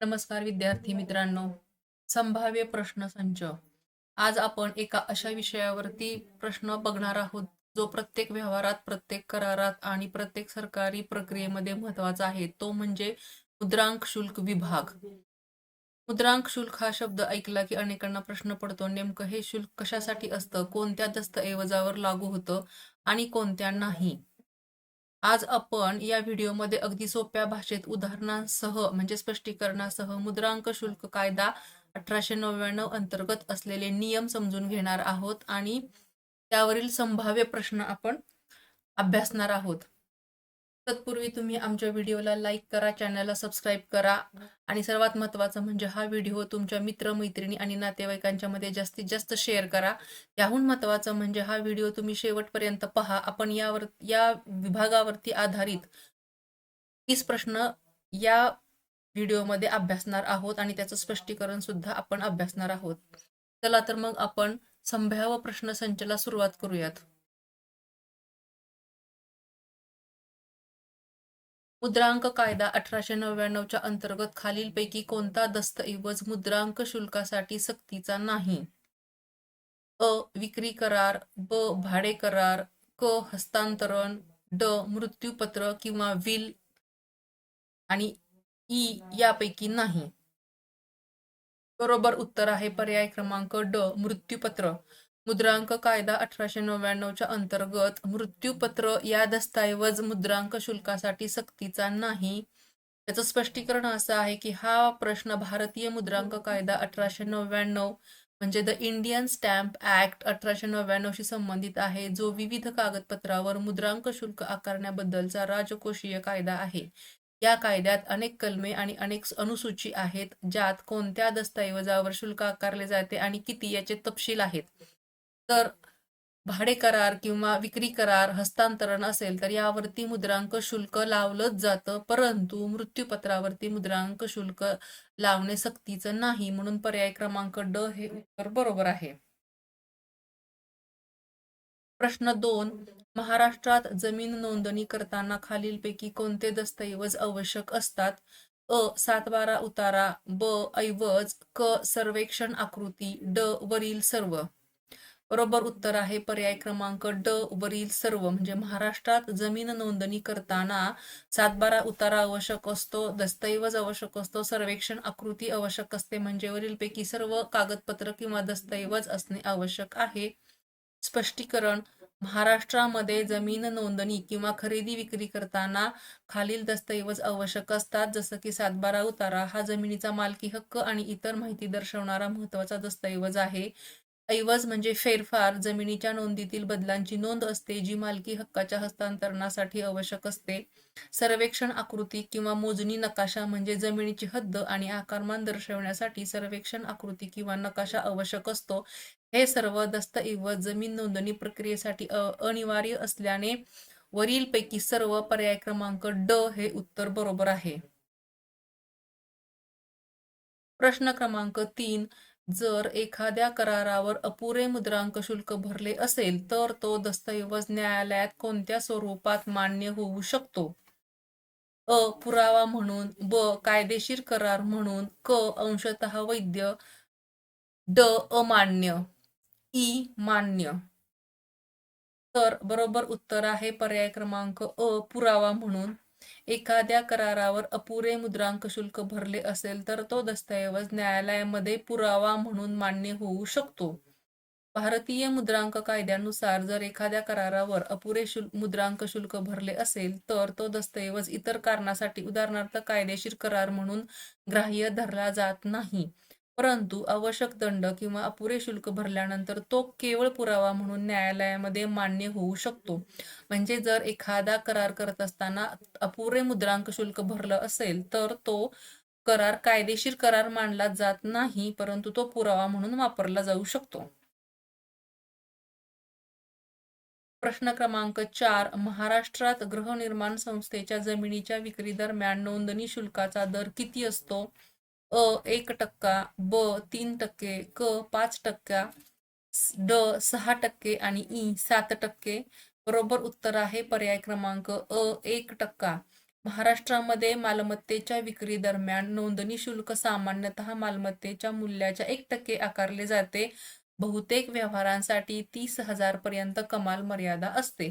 नमस्कार विद्यार्थी मित्रांनो संभाव्य प्रश्न संच. आज आपण एका अशा विषयावरती प्रश्न बघणार आहोत जो प्रत्येक व्यवहारात प्रत्येक करारात आणि प्रत्येक सरकारी प्रक्रियेमध्ये महत्त्वाचा आहे. तो म्हणजे मुद्रांक शुल्क विभाग. मुद्रांक शुल्क हा शब्द ऐकला की अनेकांना प्रश्न पडतो नेमकं हे शुल्क कशासाठी असतं कोणत्या दस्तऐवजावर लागू होतं आणि कोणत्या नाही? आज आपण या व्हिडिओमध्ये अगदी सोप्या भाषेत उदाहरणांसह म्हणजे स्पष्टीकरणासह मुद्रांक शुल्क कायदा अठराशे नव्याण्णव अंतर्गत असलेले नियम समजून घेणार आहोत आणि त्यावरील संभाव्य प्रश्न आपण अभ्यासणार आहोत. तत्पूर्वी तुम्ही आमच्या व्हिडिओला लाईक करा चॅनलला सबस्क्राईब करा. आणि सर्वात महत्त्वाचं म्हणजे हा व्हिडिओ तुमच्या मित्र मैत्रिणी आणि नातेवाईकांच्या मध्ये जास्तीत जास्त शेअर करा. त्याहून महत्त्वाचं म्हणजे हा व्हिडिओ तुम्ही शेवटपर्यंत पहा. आपण यावर या विभागावरती आधारित तीस प्रश्न या व्हिडिओमध्ये अभ्यासणार आहोत आणि त्याचं स्पष्टीकरण सुद्धा आपण अभ्यासणार आहोत. चला तर मग आपण संभाव्य प्रश्न संचला सुरुवात करूयात. मुद्रांक कायदा अठराशे नव्याण्णवच्या अंतर्गत खालीलपैकी कोणता दस्तऐवज मुद्रांक शुल्कासाठी सक्तीचा नाही? अ. विक्री करार ब. भाडे करार क. हस्तांतरण ड. मृत्यूपत्र किंवा विल आणि ई यापैकी नाही. बरोबर उत्तर आहे पर्याय क्रमांक ड. मृत्यूपत्र. मुद्रांक कायदा अठराशे नव्याण्णवच्या अंतर्गत मृत्यूपत्र या दस्तऐवज मुद्रांक शुल्कासाठी सक्तीचा नाही. त्याचं स्पष्टीकरण असं आहे की हा प्रश्न भारतीय मुद्रांक कायदा अठराशे नव्याण्णव म्हणजे द इंडियन स्टॅम्प ऍक्ट अठराशे नव्याण्णवशी संबंधित आहे जो विविध कागदपत्रावर मुद्रांक शुल्क आकारण्याबद्दलचा राजकोषीय कायदा आहे. या कायद्यात अनेक कलमे आणि अनेक अनुसूची आहेत ज्यात कोणत्या दस्तऐवजावर शुल्क आकारले जाते आणि किती याचे तपशील आहेत? तर भाडे करार किंवा विक्री करार हस्तांतरण असेल तर यावरती मुद्रांक शुल्क लावलंच जातं. परंतु मृत्यूपत्रावरती मुद्रांक शुल्क लावणे सक्तीचं नाही म्हणून पर्याय क्रमांक ड हे उत्तर बरोबर आहे. प्रश्न दोन. महाराष्ट्रात जमीन नोंदणी करताना खालीलपैकी कोणते दस्तऐवज आवश्यक असतात? अ. सातबारा उतारा ब. ऐवज क. सर्वेक्षण आकृती ड. वरील सर्व. बरोबर उत्तर आहे. पर्याय क्रमांक ड वरील सर्व म्हणजे महाराष्ट्रात जमीन नोंदणी करताना सातबारा उतारा आवश्यक असतो दस्तऐवज आवश्यक असतो सर्वेक्षण आकृती आवश्यक असते म्हणजे वरीलपैकी सर्व कागदपत्र किंवा दस्तऐवज असणे आवश्यक आहे. स्पष्टीकरण महाराष्ट्रामध्ये जमीन नोंदणी किंवा खरेदी विक्री करताना खालील दस्तऐवज आवश्यक असतात जसं की सातबारा उतारा हा जमिनीचा मालकी हक्क आणि इतर माहिती दर्शवणारा महत्त्वाचा दस्तऐवज आहे. ऐवज म्हणजे फेरफार जमिनीच्या नोंदीतील बदलांची नोंद असते जी मालकी हक्काच्या हस्तांतरणासाठी आवश्यक असते. सर्वेक्षण आकृती किंवा मोजणी नकाशा म्हणजे जमिनीची हद्द आणि आकारमान दर्शवण्यासाठी सर्वेक्षण आकृती किंवा नकाशा आवश्यक असतो. हे सर्व दस्तऐवज जमीन नोंदणी प्रक्रियेसाठी अनिवार्य असल्याने वरीलपैकी सर्व पर्याय क्रमांक ड हे उत्तर बरोबर आहे. प्रश्न क्रमांक तीन जर एखाद्या करारावर अपुरे मुद्रांक शुल्क भरले असेल तर तो दस्तऐवज न्यायालयात कोणत्या स्वरूपात मान्य होऊ शकतो? अ. पुरावा म्हणून ब. कायदेशीर करार म्हणून क. अंशतः वैद्य ड. अमान्य ई. मान्य. तर बरोबर उत्तर आहे पर्याय क्रमांक अ. पुरावा म्हणून. एखाद्या करारावर अपुरे मुद्रांक शुल्क भरले असेल तर तो दस्तऐवज न्यायालयामध्ये पुरावा म्हणून मान्य होऊ शकतो. भारतीय मुद्रांक कायद्यानुसार जर एखाद्या करारावर अपुरे शुल्क मुद्रांक शुल्क भरले असेल तर तो दस्तऐवज इतर कारणासाठी उदाहरणार्थ कायदेशीर करार म्हणून ग्राह्य धरला जात नाही. परंतु आवश्यक दंड किंवा अपुरे शुल्क भरल्यानंतर तो केवळ पुरावा म्हणून न्यायालयामध्ये मान्य होऊ शकतो. म्हणजे जर एखादा करार करत असताना अपुरे मुद्रांक शुल्क भरलं असेल तर तो करार कायदेशीर करार मानला जात नाही परंतु तो पुरावा म्हणून वापरला जाऊ शकतो. प्रश्न क्रमांक चार महाराष्ट्रात गृहनिर्माण संस्थेच्या जमिनीच्या विक्री दरम्यान नोंदणी शुल्काचा दर किती असतो? अ एक टक्का ब तीन टक्के क पाच टक्का ड सहा टक्के आणि ई सात टक्के. बरोबर उत्तर आहे पर्याय क्रमांक अ एक टक्का. महाराष्ट्रामध्ये मालमत्तेच्या विक्री दरम्यान नोंदणी शुल्क सामान्यतः मालमत्तेच्या मूल्याच्या एक टक्के आकारले जाते. बहुतेक व्यवहारांसाठी तीस हजार पर्यंत कमाल मर्यादा असते.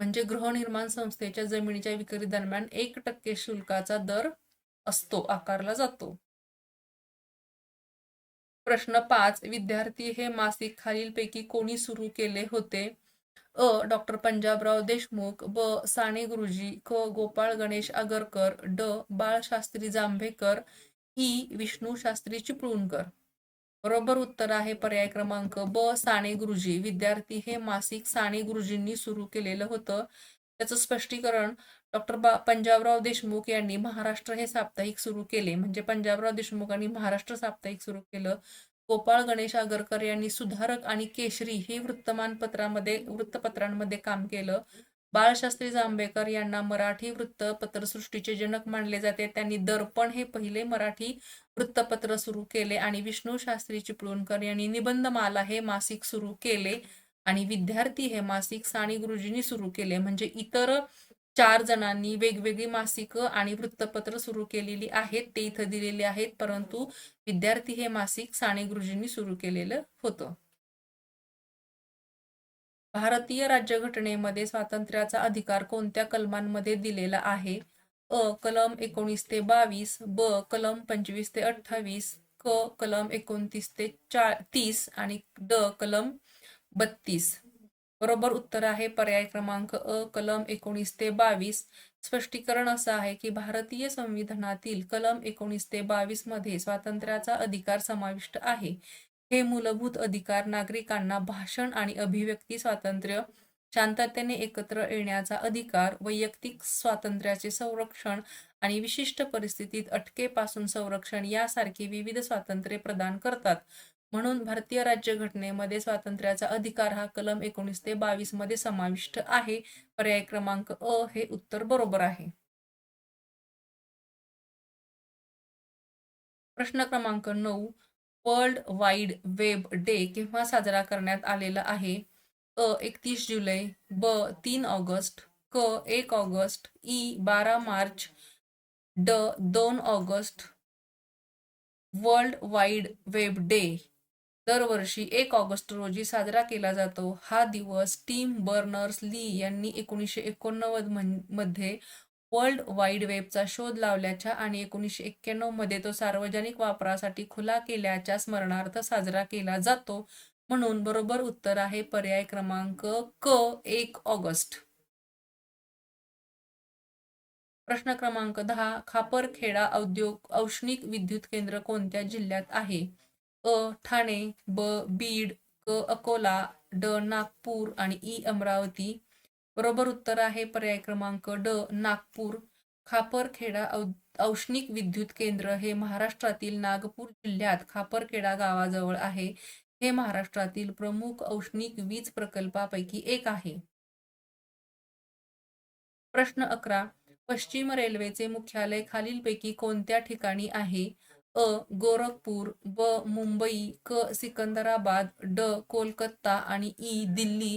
म्हणजे गृहनिर्माण संस्थेच्या जमिनीच्या विक्री दरम्यान एक टक्के शुल्काचा दर असतो आकारला जातो. प्रश्न पाच विद्यार्थी हे मासिक खालीलपैकी कोणी सुरू केले होते? अ. डॉक्टर पंजाबराव देशमुख ब. साने गुरुजी क गोपाळ गणेश आगरकर ड. बाळशास्त्री जांभेकर ई. विष्णू शास्त्री चिपळूणकर. बरोबर उत्तर आहे पर्याय क्रमांक ब. साने गुरुजी. विद्यार्थी हे मासिक साने गुरुजींनी सुरू केलेलं होतं. त्याचं स्पष्टीकरण डॉक्टर बा पंजाबराव देशमुख यांनी महाराष्ट्र हे साप्ताहिक सुरू केले. म्हणजे पंजाबराव देशमुख यांनी महाराष्ट्र साप्ताहिक सुरू केलं. गोपाळ गणेश आगरकर यांनी सुधारक आणि केशरी हे वृत्तमानपत्रामध्ये वृत्तपत्रांमध्ये काम केलं. बाळशास्त्री जांभेकर यांना मराठी वृत्तपत्रसृष्टीचे जनक मानले जाते. त्यांनी दर्पण हे पहिले मराठी वृत्तपत्र सुरू केले आणि विष्णू शास्त्री चिपळूणकर यांनी निबंधमाला हे मासिक सुरू केले आणि विद्यार्थी हे मासिक साने गुरुजींनी सुरू केले. म्हणजे इतर चार जणांनी वेगवेगळी मासिकं आणि वृत्तपत्र सुरू केलेली आहेत. ते इथं दिलेले आहेत. परंतु विद्यार्थी हे मासिक साने गुरुजींनी सुरू केलेलं होतं. भारतीय राज्यघटनेमध्ये स्वातंत्र्याचा अधिकार कोणत्या कलमांमध्ये दिलेला आहे? अ. कलम एकोणीस ते बावीस ब. कलम पंचवीस ते अठ्ठावीस क. कलम एकोणतीस ते चा तीस आणि ड. कलम बत्तीस. बरोबर उत्तर आहे. पर्याय क्रमांक अ कलम एकोणीस ते बावीस. स्पष्टीकरण असं आहे की भारतीय संविधानातील कलम एकोणीस ते बावीसमध्ये स्वातंत्र्याचा अधिकार समाविष्ट आहे. हे मूलभूत अधिकार नागरिकांना भाषण आणि अभिव्यक्ती स्वातंत्र्य शांततेने एकत्र येण्याचा अधिकार वैयक्तिक स्वातंत्र्याचे संरक्षण आणि विशिष्ट परिस्थितीत अटकेपासून संरक्षण यासारखी विविध स्वातंत्र्ये प्रदान करतात. म्हणून भारतीय राज्यघटनेमध्ये स्वातंत्र्याचा अधिकार हा कलम एकोणीस ते बावीसमध्ये समाविष्ट आहे. पर्याय क्रमांक अ हे उत्तर बरोबर आहे. प्रश्न क्रमांक नऊ वर्ल्ड वाईड वेब डे केव्हा साजरा करण्यात आलेला आहे? अ एकतीस जुलै ब तीन ऑगस्ट क एक ऑगस्ट ई बारा मार्च ड दोन August. World wide web day दरवर्षी एक ऑगस्ट रोजी साजरा केला जातो. हा दिवस टीम बर्नर्स ली यांनी एकोणीसशे एकोणनव्वदमध्ये वर्ल्ड वाईड वेबचा शोध लावल्याच्या आणि एकोणीसशे एक्क्याण्णवमध्ये तो सार्वजनिक वापरासाठी खुला केल्याच्या स्मरणार्थ साजरा केला जातो. म्हणून बरोबर उत्तर आहे पर्याय क्रमांक क एक ऑगस्ट. प्रश्न क्रमांक दहा खापरखेडा औद्योग औष्णिक विद्युत केंद्र कोणत्या जिल्ह्यात आहे? अ ठाणे ब बीड क अकोला ड नागपूर आणि ई अमरावती. बरोबर उत्तर आहे पर्याय क्रमांक ड नागपूर. खापरखेडा औष्णिक विद्युत केंद्र हे महाराष्ट्रातील नागपूर जिल्ह्यात खापरखेडा गावाजवळ आहे. हे महाराष्ट्रातील प्रमुख औष्णिक वीज प्रकल्पापैकी एक आहे. प्रश्न अकरा. पश्चिम रेल्वेचे मुख्यालय खालीलपैकी कोणत्या ठिकाणी आहे? अ गोरखपूर ब मुंबई क सिकंदराबाद ड कोलकाता आणि ई दिल्ली.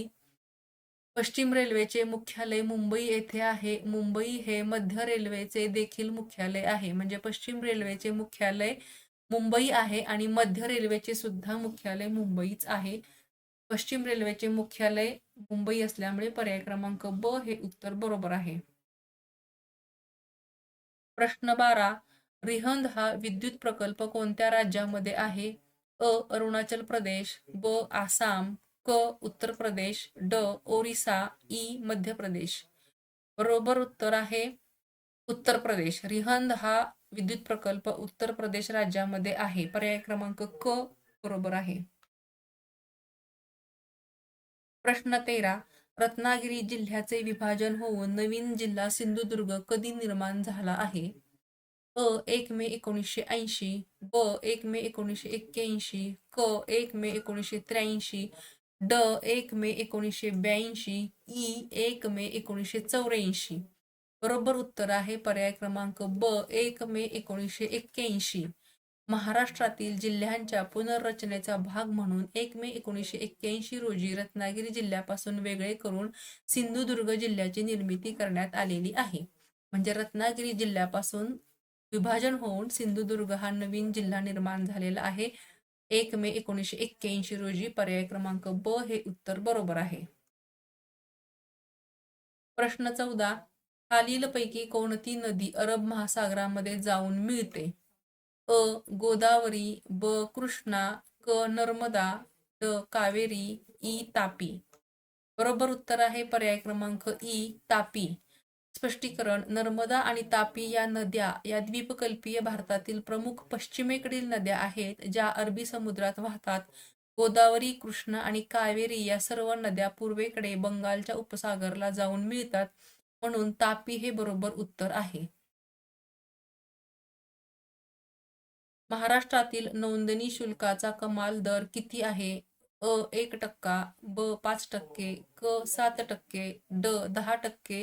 पश्चिम रेल्वेचे मुख्यालय मुंबई येथे आहे. मुंबई हे मध्य रेल्वेचे देखील मुख्यालय आहे. म्हणजे पश्चिम रेल्वेचे मुख्यालय मुंबई आहे आणि मध्य रेल्वेचे सुद्धा मुख्यालय मुंबईच आहे. पश्चिम रेल्वेचे मुख्यालय मुंबई असल्यामुळे पर्याय क्रमांक ब हे उत्तर बरोबर आहे. प्रश्न बारा. रिहंद हा विद्युत प्रकल्प कोणत्या राज्यामध्ये आहे? अ अरुणाचल प्रदेश ब आसाम क उत्तर प्रदेश ड ओरिसा ई मध्य प्रदेश. बरोबर उत्तर आहे उत्तर प्रदेश. रिहंद हा विद्युत प्रकल्प उत्तर प्रदेश राज्यामध्ये आहे. पर्याय क्रमांक क बरोबर आहे. प्रश्न तेरा. रत्नागिरी जिल्ह्याचे विभाजन होऊन नवीन जिल्हा सिंधुदुर्ग कधी निर्माण झाला आहे? अ एक मे एकोणीसशे ऐंशी ब एक मे एकोणीसशे एक्क्याऐंशी क एक मे एकोणीसशे त्र्याऐंशी ड एक मे एकोणीसशे ब्याऐंशी ई एक मे एकोणीसशे चौऱ्याऐंशी. बरोबर उत्तर आहे पर्याय क्रमांक ब एक मे एकोणीसशे एक्क्याऐंशी. महाराष्ट्रातील जिल्ह्यांच्या पुनर्रचनेचा भाग म्हणून एक मे एकोणीसशे एक्क्याऐंशी रोजी रत्नागिरी जिल्ह्यापासून वेगळे करून सिंधुदुर्ग जिल्ह्याची निर्मिती करण्यात आलेली आहे. म्हणजे रत्नागिरी जिल्ह्यापासून विभाजन होऊन सिंधुदुर्ग हा नवीन जिल्हा निर्माण झालेला आहे. एक मे एकोणीसशे एक्क्याऐंशी रोजी पर्याय क्रमांक ब हे उत्तर बरोबर आहे. प्रश्न चौदा. खालीलपैकी कोणती नदी अरब महासागरामध्ये जाऊन मिळते? अ. गोदावरी ब. कृष्णा क. नर्मदा ड. कावेरी ई. तापी. बरोबर उत्तर आहे पर्याय क्रमांक ई. तापी. स्पष्टीकरण नर्मदा आणि तापी या नद्या या द्वीपकल्पीय भारतातील प्रमुख पश्चिमेकडील नद्या आहेत ज्या अरबी समुद्रात वाहतात. गोदावरी कृष्ण आणि कावेरी या सर्व नद्या पूर्वेकडे बंगालच्या उपसागरला जाऊन मिळतात म्हणून तापी हे बरोबर उत्तर आहे. महाराष्ट्रातील नोंदणी शुल्काचा कमाल दर किती आहे? अ एक टक्का ब पाच टक्के क सात टक्के ड दहा टक्के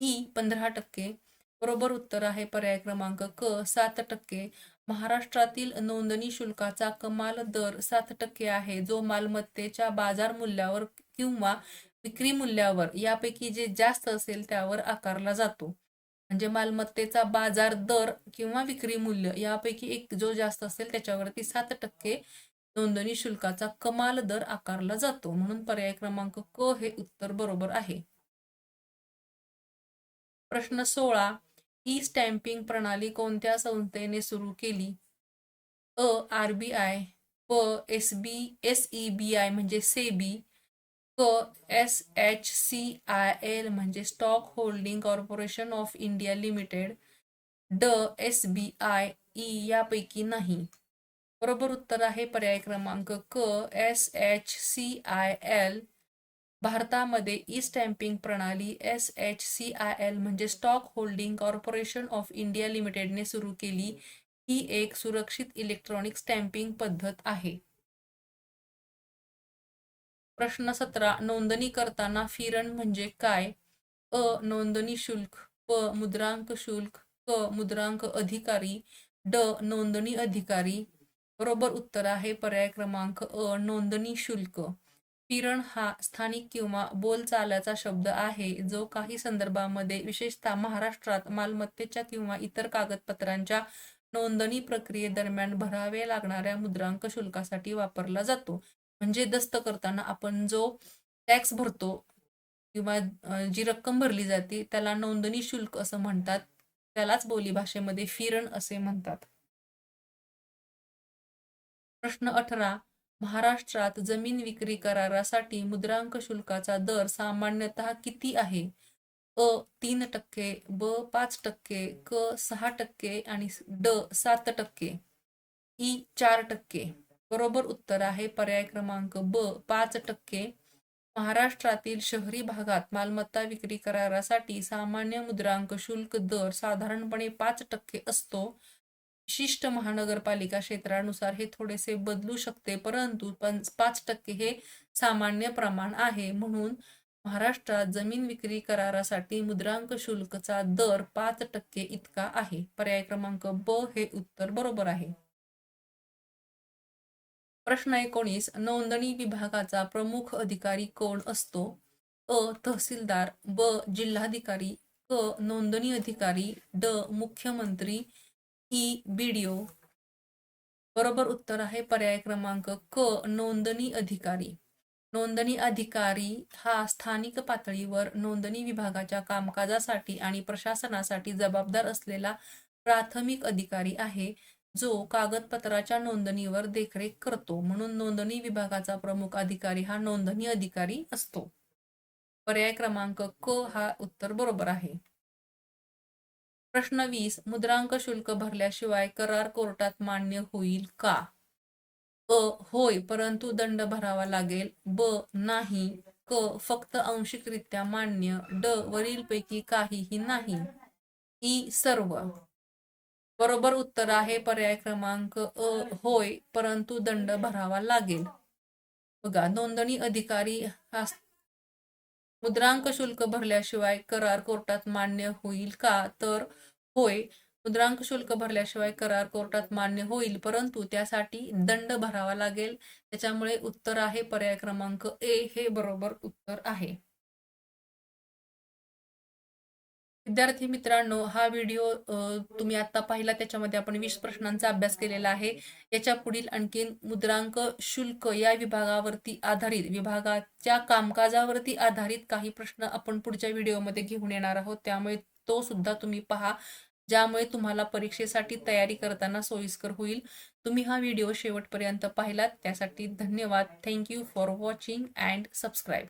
ई पंधरा टक्के. बरोबर उत्तर आहे पर्याय क्रमांक क सात टक्के. महाराष्ट्रातील नोंदणी शुल्काचा कमाल दर सात टक्के आहे जो मालमत्तेच्या बाजार मूल्यावर किंवा विक्री मूल्यावर यापैकी जे जास्त असेल त्यावर आकारला जातो. म्हणजे मालमत्तेचा बाजार दर किंवा विक्री मूल्य यापैकी एक जो जास्त असेल त्याच्यावरती सात टक्के नोंदणी शुल्काचा कमाल दर आकारला जातो. म्हणून पर्याय क्रमांक क हे उत्तर बरोबर आहे. प्रश्न सोळा. ई स्टॅम्पिंग प्रणाली कोणत्या संस्थेने सुरू केली? अ आर बी आय. प S B S E B I म्हणजे सेबी. क S H C I L म्हणजे Stock Holding Corporation of India Limited. ड एस बी आय ई यापैकी नाही. बरोबर उत्तर आहे पर्याय क्रमांक क S H C I L. भारतामध्ये ई स्टॅम्पिंग प्रणाली S H C I L म्हणजे Stock Holding Corporation of India लिमिटेडने सुरू केली. ही एक सुरक्षित इलेक्ट्रॉनिक स्टॅम्पिंग पद्धत आहे. प्रश्न सतरा नोंदणी करताना फिरण म्हणजे काय? अ नोंदणी शुल्क प मुद्रांक शुल्क क मुद्रांक अधिकारी ड नोंदणी अधिकारी. बरोबर उत्तर आहे पर्याय क्रमांक अ नोंदणी शुल्क. फिरण हा स्थानिक किंवा बोलचालाचा शब्द आहे जो काही संदर्भामध्ये विशेषतः महाराष्ट्रात मालमत्तेच्या किंवा इतर कागदपत्रांच्या नोंदणी प्रक्रियेदरम्यान भरावे लागणाऱ्या मुद्रांक शुल्कासाठी वापरला जातो. म्हणजे दस्त करताना आपण जो टॅक्स भरतो किंवा जी रक्कम भरली जाते त्याला नोंदणी शुल्क असं म्हणतात. त्यालाच बोलीभाषेमध्ये फिरण असे म्हणतात. प्रश्न अठरा महाराष्ट्रात जमीन विक्री करारासाठी मुद्रांक शुल्काचा दर सामान्यतः किती आहे? अ तीन टक्के ब पाच टक्के क सहा टक्के आणि ड सात टक्के. ई चार टक्के. बरोबर उत्तर आहे पर्याय क्रमांक ब पाच टक्के. महाराष्ट्रातील शहरी भागात मालमत्ता विक्री करारासाठी सामान्य मुद्रांक शुल्क दर साधारणपणे पाच टक्के असतो. विशिष्ट महानगरपालिका क्षेत्रानुसार हे थोडेसे बदलू शकते परंतु पाच टक्के हे सामान्य प्रमाण आहे. म्हणून महाराष्ट्रात जमीन विक्री करारासाठी मुद्रांक शुल्कचा दर पाच टक्के इतका आहे. पर्याय क्रमांक ब हे उत्तर बरोबर आहे. प्रश्न एकोणीस. नोंदणी विभागाचा प्रमुख अधिकारी कोण असतो? अ. तहसीलदार ब. जिल्हाधिकारी क. नोंदणी अधिकारी ड. मुख्यमंत्री ई बीडीओ. बरोबर उत्तर आहे पर्याय क्रमांक क नोंदणी अधिकारी. नोंदणी अधिकारी हा स्थानिक पातळीवर नोंदणी विभागाच्या कामकाजासाठी आणि प्रशासनासाठी जबाबदार असलेला प्राथमिक अधिकारी आहे जो कागदपत्राच्या नोंदणीवर देखरेख करतो. म्हणून नोंदणी विभागाचा प्रमुख अधिकारी हा नोंदणी अधिकारी असतो. पर्याय क्रमांक क हा उत्तर बरोबर आहे. प्रश्न वीस मुद्रांक शुल्क भरल्याशिवाय करार कोर्टात मान्य होईल का? अ होय परंतु दंड भरावा लागेल. ब नाही. क फक्त अंशिकरित्या मान्य. ड वरीलपैकी काहीही नाही. ई सर्व. बरोबर उत्तर आहे पर्याय क्रमांक अ होय परंतु दंड भरावा लागेल. बघा नोंदणी अधिकारी मुद्रांक शुल्क भरल्याशिवाय करार कोर्टात मान्य होईल का? तर होय. मुद्रांक शुल्क भरल्याशिवाय करार कोर्टात मान्य होईल परंतु त्यासाठी दंड भरावा लागेल. त्याच्यामुळे उत्तर आहे पर्याय क्रमांक ए. हे बरोबर उत्तर आहे. विद्यार्थी मित्रांनो हा व्हिडिओ तुम्ही आता पाहिला त्याच्यामध्ये आपण वीस प्रश्नांचा अभ्यास केलेला आहे. याच्या पुढील आणखीन मुद्रांक शुल्क या विभागावरती आधारित विभागाच्या कामकाजावरती आधारित काही प्रश्न आपण पुढच्या व्हिडिओमध्ये घेऊन येणार आहोत. त्यामुळे तो सुद्धा तुम्ही पहा ज्यामुळे तुम्हाला परीक्षेसाठी तयारी करताना सोयीस्कर होईल. तुम्ही हा व्हिडिओ शेवटपर्यंत पाहिलात त्यासाठी धन्यवाद. Thank you for watching and subscribe